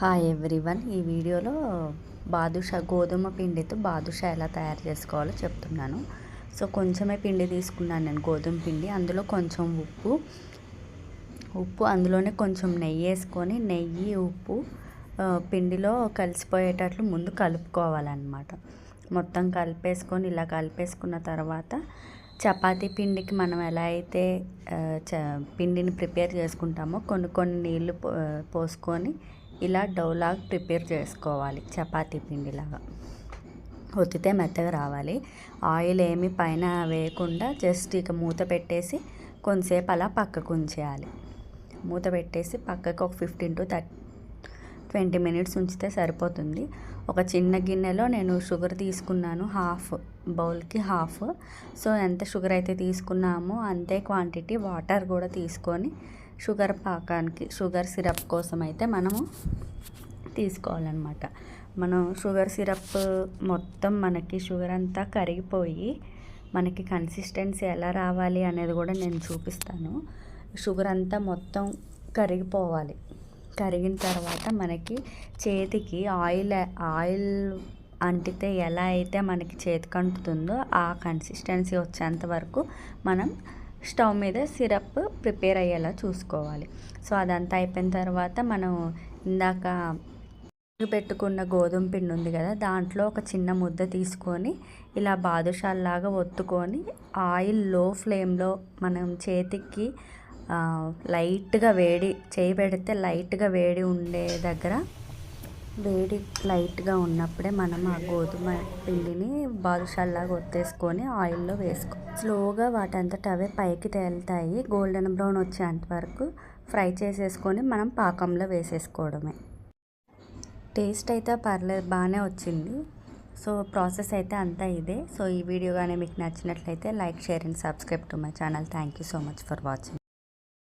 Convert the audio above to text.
Hi everyone ఈ వీడియోలో బాదుషా గోధుమ పిండితో బాదుషా ఎలా తయారు చేసుకోవాలో చెప్తున్నాను. సో కొంచెమే పిండి తీసుకున్నాను నేను గోధుమ పిండి. అందులో కొంచెం ఉప్పు ఉప్పు అందులోనే కొంచెం నెయ్యి వేసుకొని నెయ్యి ఉప్పు పిండిలో కలిసిపోయేటట్లు ముందు కలుపుకోవాలన్నమాట. మొత్తం కలిపేసుకొని ఇలా కలిపేసుకున్న తర్వాత చపాతీ పిండికి మనం ఎలా అయితే చ పిండిని ప్రిపేర్ చేసుకుంటామో కొన్ని కొన్ని నీళ్ళు పో పోసుకొని ఇలా డౌలాగ్ ప్రిపేర్ చేసుకోవాలి. చపాతీ పిండిలాగా. ఒత్తితే మెత్తగా రావాలి. ఆయిల్ ఏమి పైన వేయకుండా జస్ట్ ఇక మూత పెట్టేసి కొంతసేపు అలా పక్కకు ఉంచేయాలి. మూత పెట్టేసి పక్కకు ఒక fifteen to thirty twenty minutes ఉంచితే సరిపోతుంది. ఒక చిన్న గిన్నెలో నేను షుగర్ తీసుకున్నాను హాఫ్ బౌల్కి హాఫ్. సో ఎంత షుగర్ అయితే తీసుకున్నామో అంతే క్వాంటిటీ వాటర్ కూడా తీసుకొని షుగర్ పాకానికి షుగర్ సిరప్ కోసం అయితే మనము తీసుకోవాలన్నమాట. మనం షుగర్ సిరప్ మొత్తం మనకి షుగర్ అంతా కరిగిపోయి మనకి కన్సిస్టెన్సీ ఎలా రావాలి అనేది కూడా నేను చూపిస్తాను. షుగర్ అంతా మొత్తం కరిగిపోవాలి. కరిగిన తర్వాత మనకి చేతికి ఆయిల్ ఆయిల్ అంటితే ఎలా అయితే మనకి చేతికి అంటుతుందో ఆ కన్సిస్టెన్సీ వచ్చేంత వరకు మనం స్టవ్ మీద సిరప్ ప్రిపేర్ అయ్యేలా చూసుకోవాలి. సో అదంతా అయిపోయిన తర్వాత మనం ఇందాక పెట్టుకున్న గోధుమ పిండి ఉంది కదా దాంట్లో ఒక చిన్న ముద్ద తీసుకొని ఇలా బాదుషాల్లాగా ఒత్తుకొని ఆయిల్లో ఫ్లేమ్లో మనం చేతికి లైట్గా వేడి చేయి పెడితే లైట్గా వేడి ఉండే దగ్గర వేడి లైట్గా ఉన్నప్పుడే మనం ఆ గోధుమ పిండిని బాదుషాల్లాగా ఒత్తేసుకొని ఆయిల్లో వేసుకో. స్లోగా వాటంతట అవే పైకి తేలుతాయి. గోల్డెన్ బ్రౌన్ వచ్చేంత వరకు ఫ్రై చేసేసుకొని మనం పాకంలో వేసేసుకోవడమే. టేస్ట్ అయితే పర్లేదు బాగానే వచ్చింది. సో ప్రాసెస్ అయితే అంతా ఇదే. సో ఈ వీడియో కానీ మీకు నచ్చినట్లయితే like share and subscribe to my channel. Thank you so much for watching.